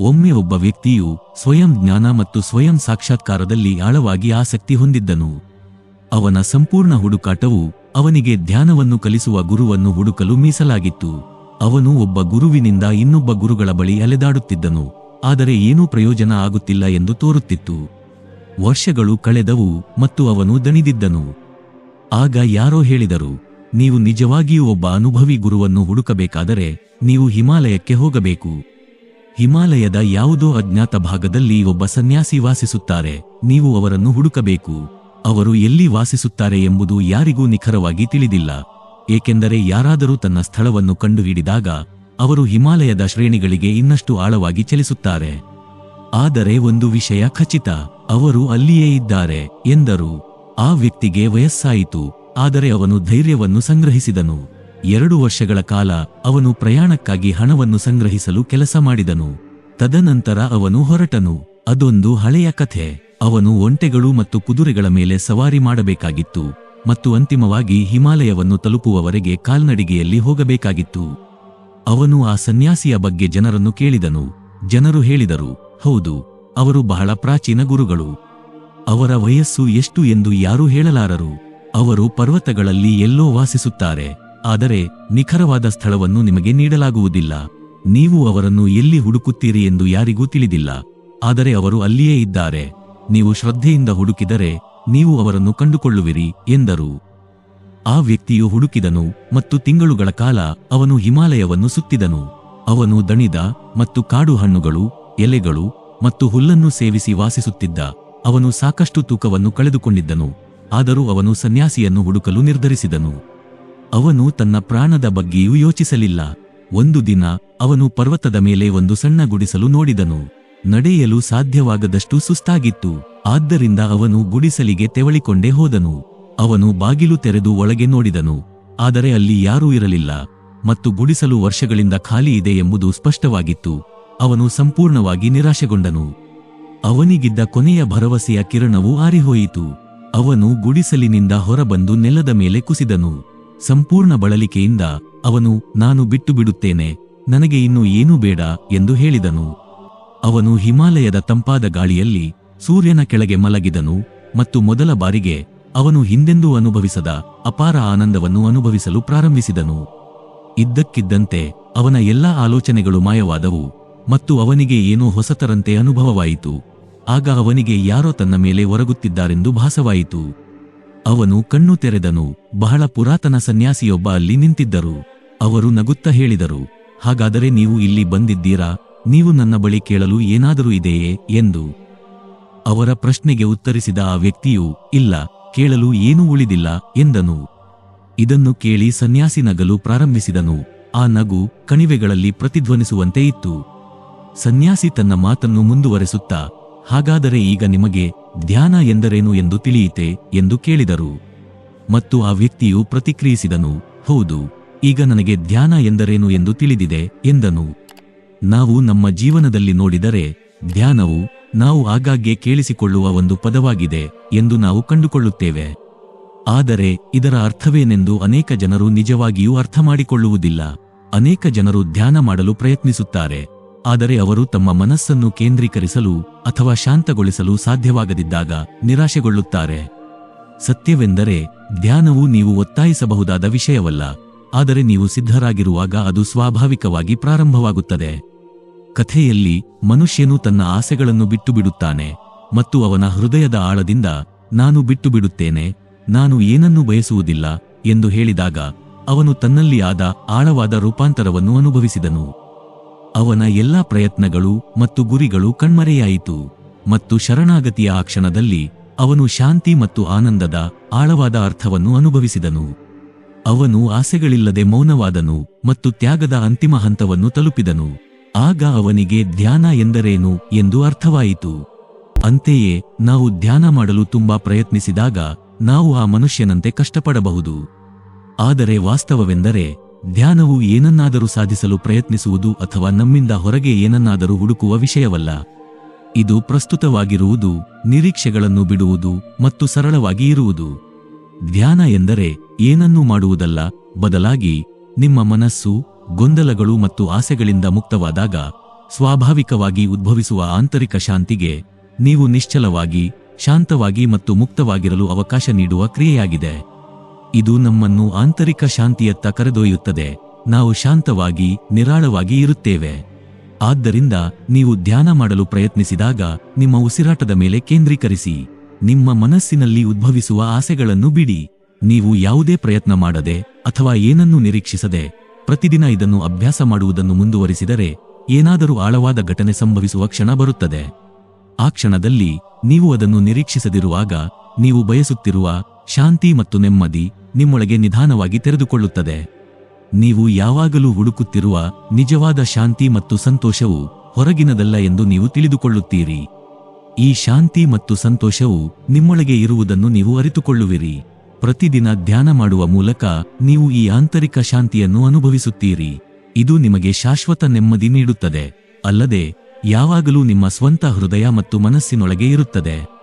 ಒಮ್ಮೆ ಒಬ್ಬ ವ್ಯಕ್ತಿಯು ಸ್ವಯಂ ಜ್ಞಾನ ಮತ್ತು ಸ್ವಯಂ ಸಾಕ್ಷಾತ್ಕಾರದಲ್ಲಿ ಆಳವಾಗಿ ಆಸಕ್ತಿ ಹೊಂದಿದ್ದನು. ಅವನ ಸಂಪೂರ್ಣ ಹುಡುಕಾಟವು ಅವನಿಗೆ ಧ್ಯಾನವನ್ನು ಕಲಿಸುವ ಗುರುವನ್ನು ಹುಡುಕಲು ಮೀಸಲಾಗಿತ್ತು. ಅವನು ಒಬ್ಬ ಗುರುವಿನಿಂದ ಇನ್ನೊಬ್ಬ ಗುರುಗಳ ಬಳಿ ಅಲೆದಾಡುತ್ತಿದ್ದನು, ಆದರೆ ಏನೂ ಪ್ರಯೋಜನ ಆಗುತ್ತಿಲ್ಲ ಎಂದು ತೋರುತ್ತಿತ್ತು. ವರ್ಷಗಳು ಕಳೆದವು ಮತ್ತು ಅವನು ದಣಿದಿದ್ದನು. ಆಗ ಯಾರೋ ಹೇಳಿದರು, ನೀವು ನಿಜವಾಗಿಯೂ ಒಬ್ಬ ಅನುಭವಿ ಗುರುವನ್ನು ಹುಡುಕಬೇಕಾದರೆ ನೀವು ಹಿಮಾಲಯಕ್ಕೆ ಹೋಗಬೇಕು. ಹಿಮಾಲಯದ ಯಾವುದೋ ಅಜ್ಞಾತ ಭಾಗದಲ್ಲಿ ಒಬ್ಬ ಸನ್ಯಾಸಿ ವಾಸಿಸುತ್ತಾರೆ. ನೀವು ಅವರನ್ನು ಹುಡುಕಬೇಕು. ಅವರು ಎಲ್ಲಿ ವಾಸಿಸುತ್ತಾರೆ ಎಂಬುದು ಯಾರಿಗೂ ನಿಖರವಾಗಿ ತಿಳಿದಿಲ್ಲ. ಏಕೆಂದರೆ ಯಾರಾದರೂ ತನ್ನ ಸ್ಥಳವನ್ನು ಕಂಡುಹಿಡಿದಾಗ, ಅವರು ಹಿಮಾಲಯದ ಶ್ರೇಣಿಗಳಿಗೆ ಇನ್ನಷ್ಟು ಆಳವಾಗಿ ಚಲಿಸುತ್ತಾರೆ. ಆದರೆ ಒಂದು ವಿಷಯ ಖಚಿತ, ಅವರು ಅಲ್ಲಿಯೇ ಇದ್ದಾರೆ, ಎಂದರು. ಆ ವ್ಯಕ್ತಿಗೆ ವಯಸ್ಸಾಯಿತು, ಆದರೆ ಅವನು ಧೈರ್ಯವನ್ನು ಸಂಗ್ರಹಿಸಿದನು. ಎರಡು ವರ್ಷಗಳ ಕಾಲ ಅವನು ಪ್ರಯಾಣಕ್ಕಾಗಿ ಹಣವನ್ನು ಸಂಗ್ರಹಿಸಲು ಕೆಲಸ ಮಾಡಿದನು. ತದನಂತರ ಅವನು ಹೊರಟನು. ಅದೊಂದು ಹಳೆಯ ಕಥೆ. ಅವನು ಒಂಟೆಗಳು ಮತ್ತು ಕುದುರೆಗಳ ಮೇಲೆ ಸವಾರಿ ಮಾಡಬೇಕಾಗಿತ್ತು ಮತ್ತು ಅಂತಿಮವಾಗಿ ಹಿಮಾಲಯವನ್ನು ತಲುಪುವವರೆಗೆ ಕಾಲ್ನಡಿಗೆಯಲ್ಲಿ ಹೋಗಬೇಕಾಗಿತ್ತು. ಅವನು ಆ ಸನ್ಯಾಸಿಯ ಬಗ್ಗೆ ಜನರನ್ನು ಕೇಳಿದನು. ಜನರು ಹೇಳಿದರು, ಹೌದು, ಅವರು ಬಹಳ ಪ್ರಾಚೀನ ಗುರುಗಳು. ಅವರ ವಯಸ್ಸು ಎಷ್ಟು ಎಂದು ಯಾರೂ ಹೇಳಲಾರರು. ಅವರು ಪರ್ವತಗಳಲ್ಲಿ ಎಲ್ಲೋ ವಾಸಿಸುತ್ತಾರೆ. ಆದರೆ ನಿಖರವಾದ ಸ್ಥಳವನ್ನು ನಿಮಗೆ ನೀಡಲಾಗುವುದಿಲ್ಲ. ನೀವು ಅವರನ್ನು ಎಲ್ಲಿ ಹುಡುಕುತ್ತೀರಿ ಎಂದು ಯಾರಿಗೂ ತಿಳಿದಿಲ್ಲ. ಆದರೆ ಅವರು ಅಲ್ಲಿಯೇ ಇದ್ದಾರೆ. ನೀವು ಶ್ರದ್ಧೆಯಿಂದ ಹುಡುಕಿದರೆ ನೀವು ಅವರನ್ನು ಕಂಡುಕೊಳ್ಳುವಿರಿ, ಎಂದರು. ಆ ವ್ಯಕ್ತಿಯು ಹುಡುಕಿದನು ಮತ್ತು ತಿಂಗಳುಗಳ ಕಾಲ ಅವನು ಹಿಮಾಲಯವನ್ನು ಸುತ್ತಿದನು. ಅವನು ದಣಿದ ಮತ್ತು ಕಾಡು ಹಣ್ಣುಗಳು ಎಲೆಗಳು ಮತ್ತು ಹುಲ್ಲನ್ನು ಸೇವಿಸಿ ವಾಸಿಸುತ್ತಿದ್ದ. ಅವನು ಸಾಕಷ್ಟು ತೂಕವನ್ನು ಕಳೆದುಕೊಂಡಿದ್ದನು. ಆದರೂ ಅವನು ಸನ್ಯಾಸಿಯನ್ನು ಹುಡುಕಲು ನಿರ್ಧರಿಸಿದನು. ಅವನು ತನ್ನ ಪ್ರಾಣದ ಬಗ್ಗೆಯೂ ಯೋಚಿಸಲಿಲ್ಲ. ಒಂದು ದಿನ ಅವನು ಪರ್ವತದ ಮೇಲೆ ಒಂದು ಸಣ್ಣ ಗುಡಿಸಲು ನೋಡಿದನು. ನಡೆಯಲು ಸಾಧ್ಯವಾಗದಷ್ಟು ಸುಸ್ತಾಗಿತ್ತು. ಆದ್ದರಿಂದ ಅವನು ಗುಡಿಸಲಿಗೆ ತೆವಳಿಕೊಂಡೇ ಹೋದನು. ಅವನು ಬಾಗಿಲು ತೆರೆದು ಒಳಗೆ ನೋಡಿದನು. ಆದರೆ ಅಲ್ಲಿ ಯಾರೂ ಇರಲಿಲ್ಲ. ಮತ್ತು ಗುಡಿಸಲು ವರ್ಷಗಳಿಂದ ಖಾಲಿ ಇದೆ ಎಂಬುದು ಸ್ಪಷ್ಟವಾಗಿತ್ತು. ಅವನು ಸಂಪೂರ್ಣವಾಗಿ ನಿರಾಶೆಗೊಂಡನು. ಅವನಿಗಿದ್ದ ಕೊನೆಯ ಭರವಸೆಯ ಕಿರಣವು ಆರಿಹೋಯಿತು. ಅವನು ಗುಡಿಸಲಿನಿಂದ ಹೊರಬಂದು ನೆಲದ ಮೇಲೆ ಕುಸಿದನು. ಸಂಪೂರ್ಣ ಬಳಲಿಕೆಯಿಂದ ಅವನು, ನಾನು ಬಿಟ್ಟು ಬಿಡುತ್ತೇನೆ, ನನಗೆ ಇನ್ನು ಏನೂ ಬೇಡ ಎಂದು ಹೇಳಿದನು. ಅವನು ಹಿಮಾಲಯದ ತಂಪಾದ ಗಾಳಿಯಲ್ಲಿ ಸೂರ್ಯನ ಕೆಳಗೆ ಮಲಗಿದನು ಮತ್ತು ಮೊದಲ ಬಾರಿಗೆ ಅವನು ಹಿಂದೆಂದೂ ಅನುಭವಿಸದ ಅಪಾರ ಆನಂದವನ್ನು ಅನುಭವಿಸಲು ಪ್ರಾರಂಭಿಸಿದನು. ಇದ್ದಕ್ಕಿದ್ದಂತೆ ಅವನ ಎಲ್ಲಾ ಆಲೋಚನೆಗಳು ಮಾಯವಾದವು ಮತ್ತು ಅವನಿಗೆ ಏನೋ ಹೊಸತರಂತೆ ಅನುಭವವಾಯಿತು. ಆಗ ಅವನಿಗೆ ಯಾರೋ ತನ್ನ ಮೇಲೆ ಒರಗುತ್ತಿದ್ದಾರೆಂದು ಭಾಸವಾಯಿತು. ಅವನು ಕಣ್ಣು ತೆರೆದನು. ಬಹಳ ಪುರಾತನ ಸನ್ಯಾಸಿಯೊಬ್ಬ ಅಲ್ಲಿ ನಿಂತಿದ್ದರು. ಅವರು ನಗುತ್ತಾ ಹೇಳಿದರು, ಹಾಗಾದರೆ ನೀವು ಇಲ್ಲಿ ಬಂದಿದ್ದೀರಾ? ನೀವು ನನ್ನ ಬಳಿ ಕೇಳಲು ಏನಾದರೂ ಇದೆಯೇ? ಎಂದು. ಅವರ ಪ್ರಶ್ನೆಗೆ ಉತ್ತರಿಸಿದ ಆ ವ್ಯಕ್ತಿಯು, ಇಲ್ಲ, ಕೇಳಲು ಏನೂ ಉಳಿದಿಲ್ಲ, ಎಂದನು. ಇದನ್ನು ಕೇಳಿ ಸನ್ಯಾಸಿ ನಗಲು ಪ್ರಾರಂಭಿಸಿದನು. ಆ ನಗು ಕಣಿವೆಗಳಲ್ಲಿ ಪ್ರತಿಧ್ವನಿಸುವಂತೆ ಇತ್ತು. ಸನ್ಯಾಸಿ ತನ್ನ ಮಾತನ್ನು ಮುಂದುವರೆಸುತ್ತಾ, ಹಾಗಾದರೆ ಈಗ ನಿಮಗೆ ಧ್ಯಾನ ಎಂದರೇನು ಎಂದು ತಿಳಿಯಿತೆ ಎಂದು ಕೇಳಿದರು. ಮತ್ತು ಆ ವ್ಯಕ್ತಿಯು ಪ್ರತಿಕ್ರಿಯಿಸಿದನು, ಹೌದು, ಈಗ ನನಗೆ ಧ್ಯಾನ ಎಂದರೇನು ಎಂದು ತಿಳಿದಿದೆ, ಎಂದನು. ನಾವು ನಮ್ಮ ಜೀವನದಲ್ಲಿ ನೋಡಿದರೆ, ಧ್ಯಾನವು ನಾವು ಆಗಾಗ್ಗೆ ಕೇಳಿಸಿಕೊಳ್ಳುವ ಒಂದು ಪದವಾಗಿದೆ ಎಂದು ನಾವು ಕಂಡುಕೊಳ್ಳುತ್ತೇವೆ. ಆದರೆ, ಇದರ ಅರ್ಥವೇನೆಂದು ಅನೇಕ ಜನರು ನಿಜವಾಗಿಯೂ ಅರ್ಥ ಮಾಡಿಕೊಳ್ಳುವುದಿಲ್ಲ ಅನೇಕ ಜನರು ಧ್ಯಾನ ಮಾಡಲು ಪ್ರಯತ್ನಿಸುತ್ತಾರೆ. ಆದರೆ ಅವರು ತಮ್ಮ ಮನಸ್ಸನ್ನು ಕೇಂದ್ರೀಕರಿಸಲು ಅಥವಾ ಶಾಂತಗೊಳಿಸಲು ಸಾಧ್ಯವಾಗದಿದ್ದಾಗ ನಿರಾಶೆಗೊಳ್ಳುತ್ತಾರೆ. ಸತ್ಯವೆಂದರೆ ಧ್ಯಾನವು ನೀವು ಒತ್ತಾಯಿಸಬಹುದಾದ ವಿಷಯವಲ್ಲ, ಆದರೆ ನೀವು ಸಿದ್ಧರಾಗಿರುವಾಗ ಅದು ಸ್ವಾಭಾವಿಕವಾಗಿ ಪ್ರಾರಂಭವಾಗುತ್ತದೆ. ಕಥೆಯಲ್ಲಿ ಮನುಷ್ಯನು ತನ್ನ ಆಸೆಗಳನ್ನು ಬಿಟ್ಟುಬಿಡುತ್ತಾನೆ ಮತ್ತು ಅವನ ಹೃದಯದ ಆಳದಿಂದ, ನಾನು ಬಿಟ್ಟುಬಿಡುತ್ತೇನೆ, ನಾನು ಏನನ್ನೂ ಬಯಸುವುದಿಲ್ಲ ಎಂದು ಹೇಳಿದಾಗ, ಅವನು ತನ್ನಲ್ಲಿ ಆದ ಆಳವಾದ ರೂಪಾಂತರವನ್ನು ಅನುಭವಿಸಿದನು. ಅವನ ಎಲ್ಲಾ ಪ್ರಯತ್ನಗಳು ಮತ್ತು ಗುರಿಗಳು ಕಣ್ಮರೆಯಾಯಿತು ಮತ್ತು ಶರಣಾಗತಿಯ ಆ ಕ್ಷಣದಲ್ಲಿ ಅವನು ಶಾಂತಿ ಮತ್ತು ಆನಂದದ ಆಳವಾದ ಅರ್ಥವನ್ನು ಅನುಭವಿಸಿದನು. ಅವನು ಆಸೆಗಳಿಲ್ಲದೆ ಮೌನವಾದನು ಮತ್ತು ತ್ಯಾಗದ ಅಂತಿಮ ಹಂತವನ್ನು ತಲುಪಿದನು. ಆಗ ಅವನಿಗೆ ಧ್ಯಾನ ಎಂದರೇನು ಎಂದು ಅರ್ಥವಾಯಿತು. ಅಂತೆಯೇ ನಾವು ಧ್ಯಾನ ಮಾಡಲು ತುಂಬಾ ಪ್ರಯತ್ನಿಸಿದಾಗ ನಾವು ಆ ಮನುಷ್ಯನಂತೆ ಕಷ್ಟಪಡಬಹುದು. ಆದರೆ ವಾಸ್ತವವೆಂದರೆ ಧ್ಯಾನವು ಏನನ್ನಾದರೂ ಸಾಧಿಸಲು ಪ್ರಯತ್ನಿಸುವುದು ಅಥವಾ ನಮ್ಮಿಂದ ಹೊರಗೆ ಏನನ್ನಾದರೂ ಹುಡುಕುವ ವಿಷಯವಲ್ಲ. ಇದು ಪ್ರಸ್ತುತವಾಗಿರುವುದು, ನಿರೀಕ್ಷೆಗಳನ್ನು ಬಿಡುವುದು ಮತ್ತು ಸರಳವಾಗಿ ಇರುವುದು. ಧ್ಯಾನ ಎಂದರೆ ಏನನ್ನೂ ಮಾಡುವುದಲ್ಲ, ಬದಲಾಗಿ ನಿಮ್ಮ ಮನಸ್ಸು, ಗೊಂದಲಗಳು ಮತ್ತು ಆಸೆಗಳಿಂದ ಮುಕ್ತವಾದಾಗ, ಸ್ವಾಭಾವಿಕವಾಗಿ ಉದ್ಭವಿಸುವ ಆಂತರಿಕ ಶಾಂತಿಗೆ ನೀವು ನಿಶ್ಚಲವಾಗಿ, ಶಾಂತವಾಗಿ ಮತ್ತು ಮುಕ್ತವಾಗಿರಲು ಅವಕಾಶ ನೀಡುವ ಕ್ರಿಯೆಯಾಗಿದೆ. ಇದು ನಮ್ಮನ್ನು ಆಂತರಿಕ ಶಾಂತಿಯತ್ತ ಕರೆದೊಯ್ಯುತ್ತದೆ. ನಾವು ಶಾಂತವಾಗಿ, ನಿರಾಳವಾಗಿ ಇರುತ್ತೇವೆ. ಆದ್ದರಿಂದ ನೀವು ಧ್ಯಾನ ಮಾಡಲು ಪ್ರಯತ್ನಿಸಿದಾಗ ನಿಮ್ಮ ಉಸಿರಾಟದ ಮೇಲೆ ಕೇಂದ್ರೀಕರಿಸಿ. ನಿಮ್ಮ ಮನಸ್ಸಿನಲ್ಲಿ ಉದ್ಭವಿಸುವ ಆಸೆಗಳನ್ನು ಬಿಡಿ. ನೀವು ಯಾವುದೇ ಪ್ರಯತ್ನ ಮಾಡದೆ ಅಥವಾ ಏನನ್ನೂ ನಿರೀಕ್ಷಿಸದೆ ಪ್ರತಿದಿನ ಇದನ್ನು ಅಭ್ಯಾಸ ಮಾಡುವುದನ್ನು ಮುಂದುವರಿಸಿದರೆ ಏನಾದರೂ ಆಳವಾದ ಘಟನೆ ಸಂಭವಿಸುವ ಕ್ಷಣ ಬರುತ್ತದೆ. ಆ ಕ್ಷಣದಲ್ಲಿ ನೀವು ಅದನ್ನು ನಿರೀಕ್ಷಿಸದಿರುವಾಗ ನೀವು ಬಯಸುತ್ತಿರುವ ಶಾಂತಿ ಮತ್ತು ನೆಮ್ಮದಿ ನಿಮ್ಮೊಳಗೆ ನಿಧಾನವಾಗಿ ತೆರೆದುಕೊಳ್ಳುತ್ತದೆ. ನೀವು ಯಾವಾಗಲೂ ಹುಡುಕುತ್ತಿರುವ ನಿಜವಾದ ಶಾಂತಿ ಮತ್ತು ಸಂತೋಷವು ಹೊರಗಿನದಲ್ಲ ಎಂದು ನೀವು ತಿಳಿದುಕೊಳ್ಳುತ್ತೀರಿ. ಈ ಶಾಂತಿ ಮತ್ತು ಸಂತೋಷವು ನಿಮ್ಮೊಳಗೆ ಇರುವುದನ್ನು ನೀವು ಅರಿತುಕೊಳ್ಳುವಿರಿ. ಪ್ರತಿದಿನ ಧ್ಯಾನ ಮಾಡುವ ಮೂಲಕ ನೀವು ಈ ಆಂತರಿಕ ಶಾಂತಿಯನ್ನು ಅನುಭವಿಸುತ್ತೀರಿ. ಇದು ನಿಮಗೆ ಶಾಶ್ವತ ನೆಮ್ಮದಿ ನೀಡುತ್ತದೆ. ಅಲ್ಲದೆ, ಯಾವಾಗಲೂ ನಿಮ್ಮ ಸ್ವಂತ ಹೃದಯ ಮತ್ತು ಮನಸ್ಸಿನೊಳಗೆ ಇರುತ್ತದೆ.